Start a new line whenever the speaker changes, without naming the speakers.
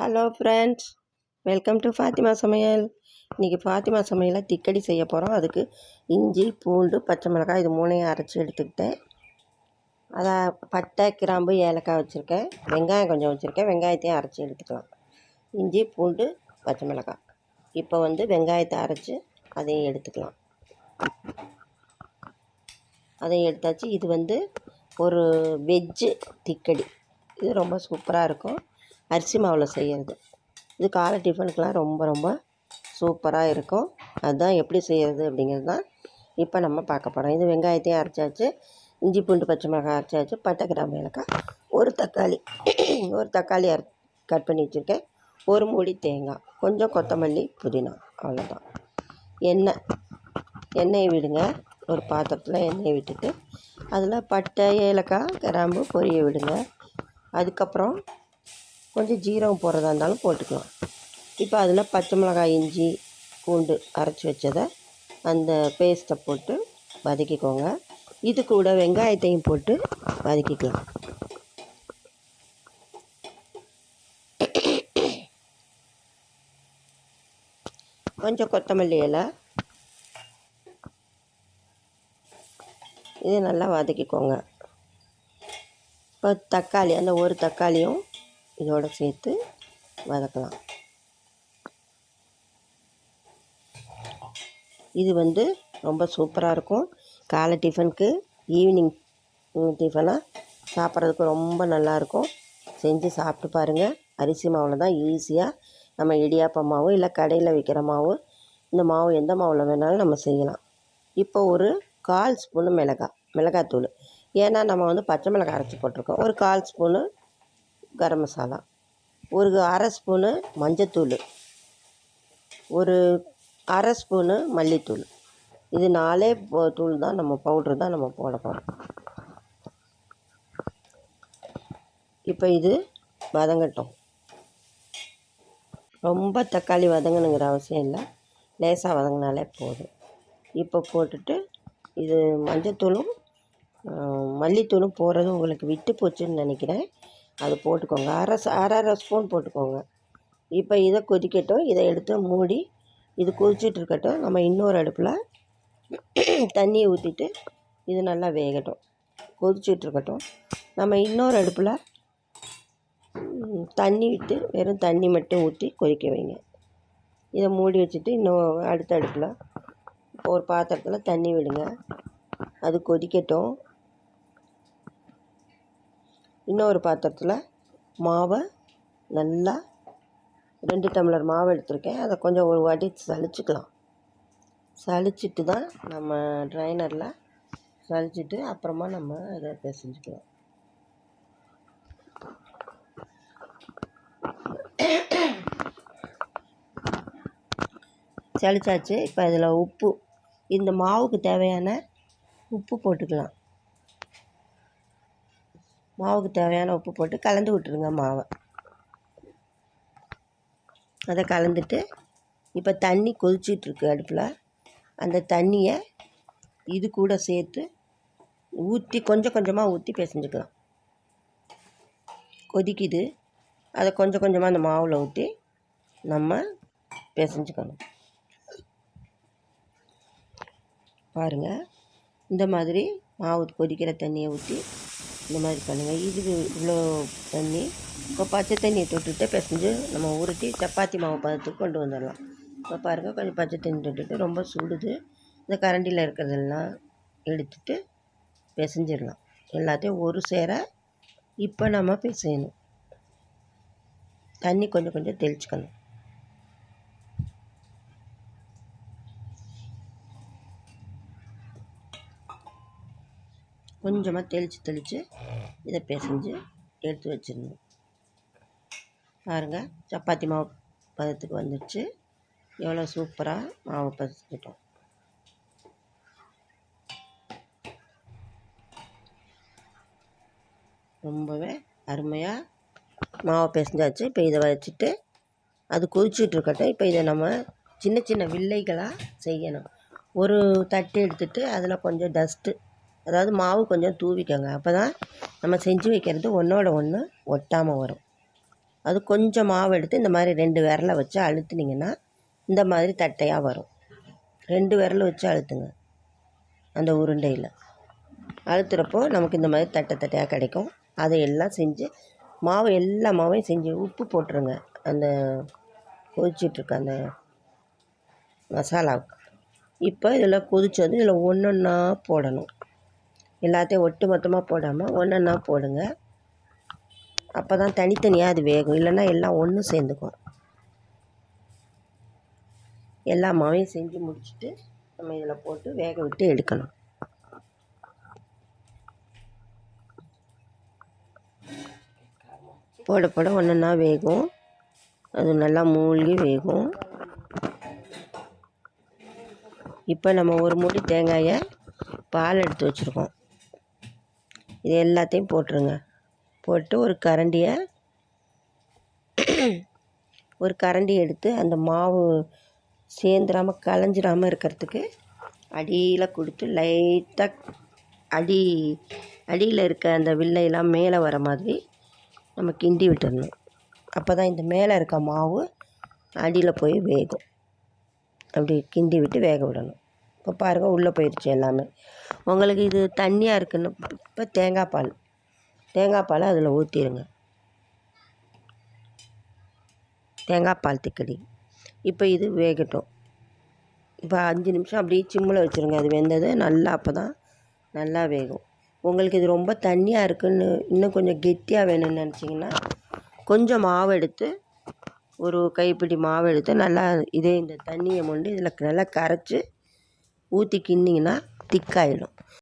Hello friends welcome to Fatima சமையல் இன்றைக்கி ஃபாத்திமா சமையலாக திக்கடி செய்ய போகிறோம் அதுக்கு இஞ்சி பூண்டு பச்சை மிளகாய் இது மூணையும் அரைச்சி எடுத்துக்கிட்டேன். அதை பட்டை கிராம்பு ஏலக்காய் வச்சுருக்கேன். வெங்காயம் கொஞ்சம் வச்சுருக்கேன். வெங்காயத்தையும் அரைச்சி எடுத்துக்கலாம். இஞ்சி பூண்டு பச்சை மிளகாய். இப்போ வந்து வெங்காயத்தை அரைச்சி அதையும் எடுத்துக்கலாம். அதையும் எடுத்தாச்சு. இது வந்து ஒரு வெஜ்ஜு திக்கடி. இது ரொம்ப சூப்பராக இருக்கும். அரிசி மாவில் செய்கிறது இது காலை டிஃபனுக்கெலாம் ரொம்ப ரொம்ப சூப்பராக இருக்கும். அதுதான் எப்படி செய்கிறது அப்படிங்கிறது தான் இப்போ நம்ம பார்க்க போகிறோம் இது வெங்காயத்தையும் அரைச்சாச்சு. இஞ்சி பூண்டு பச்சை மிளகாய் அரைச்சாச்சு. பட்டை கிராம்பு ஏலக்காய். ஒரு தக்காளி. ஒரு தக்காளி அரை கட் பண்ணி வச்சுருக்கேன். ஒரு மூடி தேங்காய். கொஞ்சம் கொத்தமல்லி புதினா. அவ்வளோதான் எண்ணெய். எண்ணெயை விடுங்க. ஒரு பாத்திரத்தில் எண்ணெயை விட்டுட்டு அதில் பட்டை ஏலக்காய் கிராம்பு பொரிய விடுங்க. அதுக்கப்புறம் கொஞ்சம் ஜீரகம் போடுறதா இருந்தாலும் போட்டுக்கலாம். இப்போ அதில் பச்சை மிளகாய் இஞ்சி பூண்டு அரைச்சி வச்சதை அந்த பேஸ்ட்டை போட்டு வதக்கிக்கோங்க. இது கூட வெங்காயத்தையும் போட்டு வதக்கிக்கலாம். கொஞ்சம் கொத்தமல்லி இலை. இது நல்லா வதக்கிக்கோங்க. இப்போ தக்காளி அந்த ஒரு தக்காளியும் இதோடு சேர்த்து வதக்கலாம். இது வந்து ரொம்ப சூப்பராக இருக்கும். காலை டிஃபனுக்கு ஈவினிங் டிஃபனாக சாப்பிட்றதுக்கு ரொம்ப நல்லாயிருக்கும் செஞ்சு சாப்பிட்டு பாருங்கள் அரிசி மாவில் தான் ஈஸியாக நம்ம இடியாப்ப மாவு இல்லை கடையில் விற்கிற மாவு இந்த மாவு எந்த மாவில் வேணாலும் நம்ம செய்யலாம். இப்போ ஒரு கால் ஸ்பூனு மிளகாய் மிளகாத்தூள் ஏன்னா நம்ம வந்து பச்சை மிளகாய் அரைச்சி போட்டிருக்கோம். ஒரு கால் ஸ்பூனு கரம் மசாலா. ஒரு அரை ஸ்பூனு மஞ்சத்தூள். ஒரு அரை ஸ்பூனு மல்லித்தூள். இது நாலே தூள் தான் நம்ம பவுட்ரு தான் நம்ம போட போகிறோம் இப்போ இது வதங்கட்டும். ரொம்ப தக்காளி வதங்கணுங்கிற அவசியம் இல்லை. லேசாக வதங்கினாலே போதும். இப்போ போட்டுட்டு இது மஞ்சத்தூளும் மல்லித்தூளும் போடுறது உங்களுக்கு விட்டு போச்சுன்னு நினைக்கிறேன். அது போட்டுக்கோங்க. அரை அரை அரை ஸ்பூன் போட்டுக்கோங்க. இப்போ இதை கொதிக்கட்டும். இதை எடுத்து மூடி இது கொதிச்சிட்டு இருக்கட்டும் நம்ம இன்னொரு அடுப்பில் தண்ணியை ஊற்றிட்டு இது நல்லா வேகட்டும். கொதிச்சிட்டு இருக்கட்டும் நம்ம இன்னொரு அடுப்பில் தண்ணி விட்டு வெறும் தண்ணி மட்டும் ஊற்றி கொதிக்க வைங்க. இதை மூடி வச்சுட்டு இன்னும் அடுத்த அடுப்பில் ஒரு பாத்திரத்தில் தண்ணி விடுங்க. அது கொதிக்கட்டும். இன்னொரு பாத்திரத்தில் மாவை நல்லா ரெண்டு டம்ளர் மாவு எடுத்திருக்கேன். அதை கொஞ்சம் ஒரு வாட்டி சலிச்சுக்கலாம் சலிச்சிட்டு தான் நம்ம ட்ரைனரில் சலிச்சிட்டு அப்புறமா நம்ம அதை பேசிக்கலாம் சளிச்சாச்சு. இப்போ இதில் உப்பு இந்த மாவுக்கு தேவையான உப்பு போட்டுக்கலாம். மாவுக்கு தேவையான உப்பு போட்டு கலந்து விட்டுருங்க மாவை. அதை கலந்துட்டு இப்போ தண்ணி கொதிச்சிட்ருக்கு அடுப்பில். அந்த தண்ணியை இது கூட சேர்த்து ஊற்றி கொஞ்சம் கொஞ்சமாக ஊற்றி பிசைஞ்சுக்கலாம். கொதிக்குது. அதை கொஞ்சம் கொஞ்சமாக அந்த மாவில் ஊற்றி நம்ம பிசைஞ்சுக்கணும். பாருங்கள் இந்த மாதிரி மாவு கொதிக்கிற தண்ணியை ஊற்றி இந்த மாதிரி பண்ணுங்கள் இதுக்கு இவ்வளோ தண்ணி. இப்போ பச்சை தண்ணியை தொட்டுட்டு பிசைஞ்சு நம்ம உருட்டி சப்பாத்தி மாவு பதத்துக்கு கொண்டு வந்துடலாம். இப்போ பாருங்கள் கொஞ்சம் பச்சை தண்ணி தொட்டுட்டு ரொம்ப சுடுது. இந்த கரண்டியில் இருக்கிறதெல்லாம் எடுத்துட்டு பிசைஞ்சிடலாம். எல்லாத்தையும் ஒரு சேர இப்போ நம்ம பிசையணும். தண்ணி கொஞ்சம் கொஞ்சம் தெளிச்சுக்கணும். கொஞ்சமாக தெளித்து தெளித்து இதை பிசைஞ்சு எடுத்து வச்சிடணும். பாருங்கள் சப்பாத்தி மாவு பதத்துக்கு வந்துடுச்சு. எவ்வளோ சூப்பராக மாவு பதத்துக்கிட்டோம். ரொம்பவே அருமையாக மாவை பிசைஞ்சாச்சு. இப்போ இதை வச்சுட்டு அது கொதிச்சுட்ருக்கட்டும் இப்போ இதை நம்ம சின்ன சின்ன வில்லைகளாக செய்யணும். ஒரு தட்டு எடுத்துகிட்டு அதில் கொஞ்சம் டஸ்ட்டு அதாவது மாவு கொஞ்சம் தூவிக்கோங்க. அப்போ தான் நம்ம செஞ்சு வைக்கிறது ஒன்றோட ஒன்று ஒட்டாமல் வரும். அது கொஞ்சம் மாவு எடுத்து இந்த மாதிரி ரெண்டு விரலை வச்சு அழுத்துனீங்கன்னா இந்த மாதிரி தட்டையாக வரும். ரெண்டு விரலை வச்சு அழுத்துங்க. அந்த உருண்டையில். அழுத்துறப்போ நமக்கு இந்த மாதிரி தட்டை தட்டையாக கிடைக்கும். அதை எல்லாம் செஞ்சு மாவு எல்லா மாவையும் செஞ்சு உப்பு போட்டுருங்க. அந்த கொதிச்சிட்ருக்க அந்த மசாலாவுக்கு. இப்போ இதில் கொதிச்சது இதில் ஒன்று ஒன்றா போடணும். எல்லாத்தையும் ஒட்டு மொத்தமாக போடாமல் ஒன்றா போடுங்க. அப்போ தான் தனித்தனியாக அது வேகும். இல்லைன்னா எல்லாம் ஒன்று சேர்ந்துக்கும். எல்லா மாவையும் செஞ்சு முடிச்சுட்டு நம்ம இதில் போட்டு வேக விட்டு எடுக்கணும் போட போட ஒன்றா வேகும். அது நல்லா மூழ்கி வேகும். இப்போ நம்ம ஒரு மூடி தேங்காயை பால் எடுத்து வச்சுருக்கோம். இது எல்லாத்தையும் போட்டுருங்க. போட்டு ஒரு கரண்டியை ஒரு கரண்டி எடுத்து அந்த மாவு சேர்ந்துடாமல் கலைஞ்சிடாமல் இருக்கிறதுக்கு அடியில் கொடுத்து லைட்டாக அடி அடியில் இருக்க அந்த வில்லையெல்லாம் மேலே வர மாதிரி நம்ம கிண்டி விட்டுடணும் அப்போ தான் இந்த மேலே இருக்க மாவு அடியில் போய் வேகும். அப்படி கிண்டி விட்டு வேக விடணும். இப்போ பாருங்கள் உள்ளே போயிடுச்சு எல்லாமே. உங்களுக்கு இது தண்ணியாக இருக்குன்னு இப்போ தேங்காய் பால். தேங்காய் பாலை அதில் ஊற்றிடுங்க தேங்காய் பால் திக்கடி. இப்போ இது வேகட்டும். இப்போ அஞ்சு நிமிஷம் அப்படியே சிம்மில் வச்சுருங்க. அது வெந்தது நல்லா அப்போ தான் நல்லா வேகும். உங்களுக்கு இது ரொம்ப தண்ணியாக இருக்குன்னு இன்னும் கொஞ்சம் கெட்டியாக வேணும்னு நினச்சிங்கன்னா கொஞ்சம் மாவு எடுத்து ஒரு கைப்பிடி மாவு எடுத்து நல்லா இதே இந்த தண்ணியை மொண்டு இதில் நல்லா கரைச்சி ஊற்றி கிண்டிங்கன்னா திக்காயிடும்